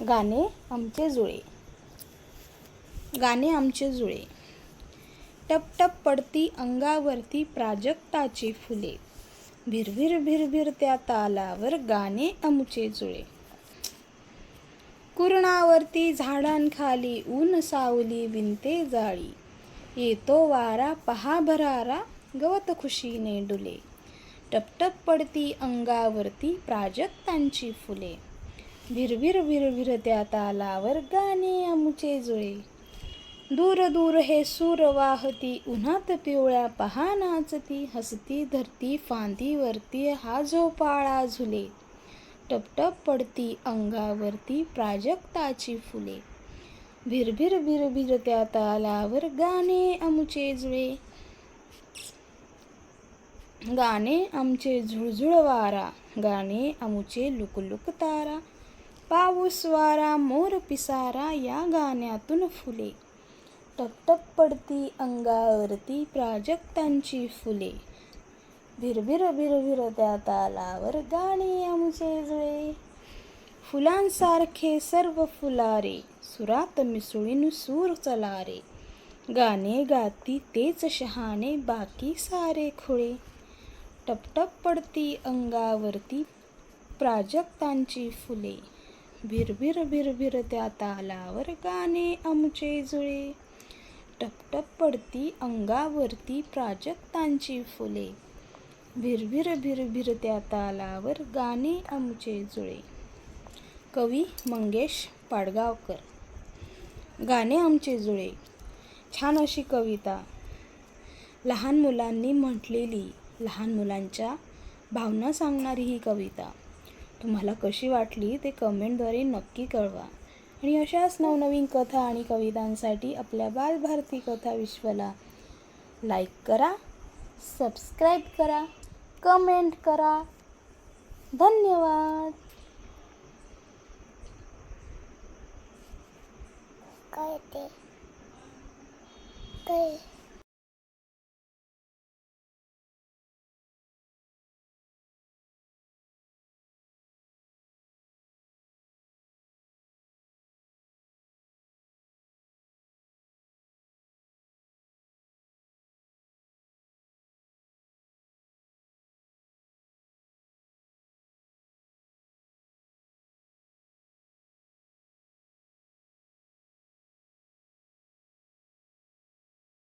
गाणे आमचे जुळे. गाणे आमचे जुळे. टपटप पडती अंगावरती प्राजक्ताची फुले. भिरभिर भिरभिर त्या तालावर गाणे आमचे जुळे. कुरणावरती झाडांखाली ऊन सावली विंते जाळी. येतो वारा पहा भरारा गवत खुशीने डुले. टपटप पडती अंगावरती प्राजक्तांची फुले. भिरभिर भिरभिरत्या तालावर गाणे आमुचे जुळे. दूर दूर हे सूर वाहती उन्हात पिवळ्या पहा नाचती हसती धरती फांदीवरती हा झोपाळा झुले. टपटप पडती अंगावरती प्राजक्ताची फुले. भिरभिर भिरभिर त्या तालावर गाणे आमुचे जुळे. गाणे आमचे झुळझुळ वारा गाणे आमुचे लुकलुक तारा. पाऊसवारा मोर पिसारा या गाण्यातून फुले. टपटप पडती अंगावरती प्राजक्तांची फुले. भिरभिर भिरभिर त्या तालावर गाणे आमचे जुळे. फुलांसारखे सर्व फुलारे सुरात मिसळून सूर चलारे. गाणे गाती तेच शहाणे बाकी सारे खुळे. टपटप पडती अंगावरती प्राजक्तांची फुले. भिरभिर भिरभिर त्या तालावर गाणे आमचे जुळे. टपटप पडती अंगावरती प्राजक्तांची फुले. भिरभिर भिरभिर त्या तालावर गाणे आमचे जुळे. कवी मंगेश पाडगावकर. गाणे आमचे जुळे. छान अशी कविता. लहान मुलांनी म्हटलेली लहान मुलांच्या भावना सांगणारी ही कविता. तुम्हाला कशी वाटली ते कमेंटद्वारे नक्की कळवा. आणि अशाच नवनवीन कथा आणि कवितांसाठी आपल्या बालभारती कथा विश्वला लाईक करा सबस्क्राईब करा कमेंट करा. धन्यवाद. काय ते? काय?